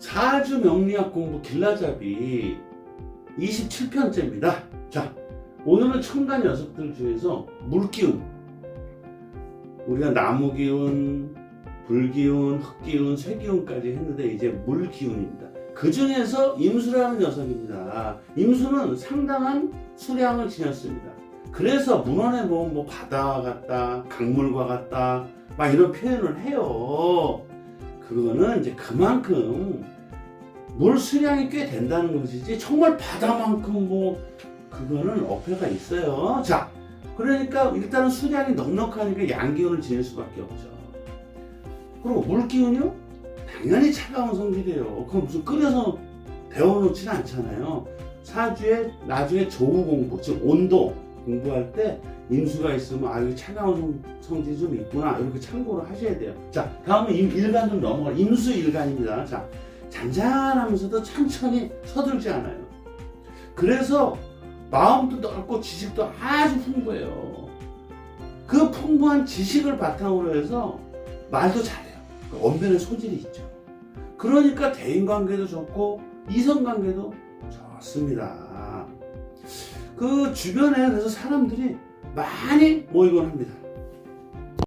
사주 명리학 공부 길라잡이 27편째입니다. 자, 오늘은 천간 녀석들 중에서 물기운, 우리가 나무 기운, 불 기운, 흙 기운, 쇠 기운까지 했는데 이제 물 기운입니다. 그 중에서 임수라는 녀석입니다. 임수는 상당한 수량을 지녔습니다. 그래서 문헌에 보면 뭐 바다와 같다, 강물과 같다, 막 이런 표현을 해요. 그거는 이제 그만큼 물 수량이 꽤 된다는 것이지 정말 바다만큼 뭐 그거는 어폐가 있어요. 자, 그러니까 일단은 수량이 넉넉하니까 양기운을 지닐 수밖에 없죠. 그리고 물기운이요? 당연히 차가운 성질이에요. 그럼 무슨 끓여서 데워놓지는 않잖아요. 사주에 나중에 조우 공부, 즉 온도 공부할 때 임수가 있으면 아 여기 차가운 성, 성질이 좀 있구나 이렇게 참고를 하셔야 돼요. 자 다음은 임, 일간 좀 넘어가 임수 일간입니다. 자 잔잔하면서도 천천히 서둘지 않아요. 그래서 마음도 넓고 지식도 아주 풍부해요. 그 풍부한 지식을 바탕으로 해서 말도 잘해요. 그 언변의 소질이 있죠. 그러니까 대인관계도 좋고 이성관계도 좋습니다. 그 주변에 그래서 사람들이 많이 모이곤 합니다.